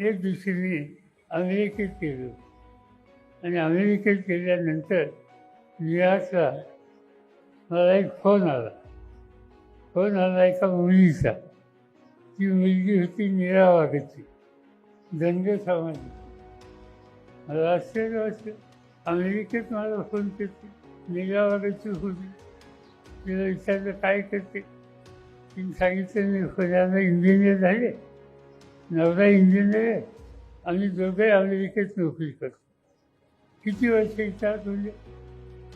एक दिवशी मी अमेरिकेत गेलो आणि अमेरिकेत गेल्यानंतर न्यूयॉर्कला मला एक फोन आला. फोन आला एका मुलीचा. ती मुलगी होती नीरा दंग धनगर मला आश्चर्य वाटलं. अमेरिकेत मला फोन करते. नीरा वाघची होती. तिला विचारलं काय करते? तिने सांगितलं मी पुण्याला इंजिनियर झाले. नवरा इंजिनियर आहे. आम्ही दोघे अमेरिकेत नोकरी करतो. किती वर्ष इच्छा म्हणजे?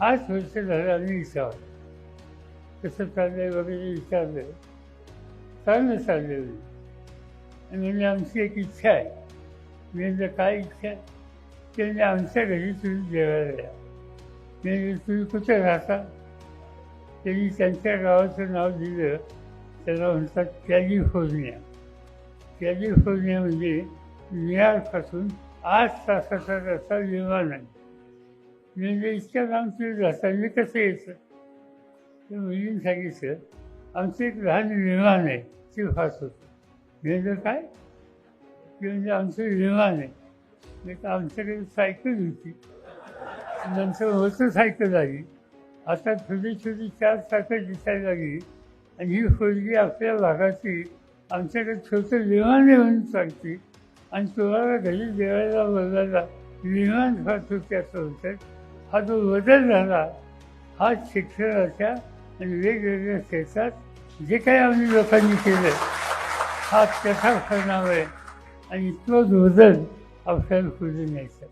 आठ वर्ष झालं आम्ही विचार कसं चाललंय वगैरे विचारलं चांगलं चाललं म्हणजे. आणि म्हणजे आमची एक इच्छा आहे. म्हणजे काय इच्छा? आहे ते म्हणजे आमच्या घरी तुम्ही जेवायला या. मी तुम्ही कुठे राहता? त्यांनी त्यांच्या गावाचं नाव दिलं. त्याला म्हणतात कॅलिफोर्निया कॅलिफोर्निया म्हणजे न्यूयॉर्कपासून आठ तासाचा रस्ता विमान आहे म्हणजे इतक्या लांब तुम्ही म्हणजे मी कसं यायचं? ते मुलीने सांगितलं आमचं एक लहान विमान आहे ते फास होतं म्हणजे काय? ते म्हणजे आमचं विमान आहे. मी तर आमच्याकडे सायकल होती. नंतर होतं सायकल आली. आता छोटी छोटी चार चाकं दिसायला लागली. आणि ही फुलगी आपल्या भागाची आमच्याकडे छोटं विमान येऊन चालते. आणि तुम्हाला घरी जेवायला बदलायला विमान फार होते होतं. हा जो बदल झाला हा शिक्षणाच्या आणि वेगवेगळ्या क्षेत्रात जे काही आम्ही लोकांनी केलं हा त्याचा परिणाम आहे. आणि तो बदल आपल्याला पुढे न्यायचा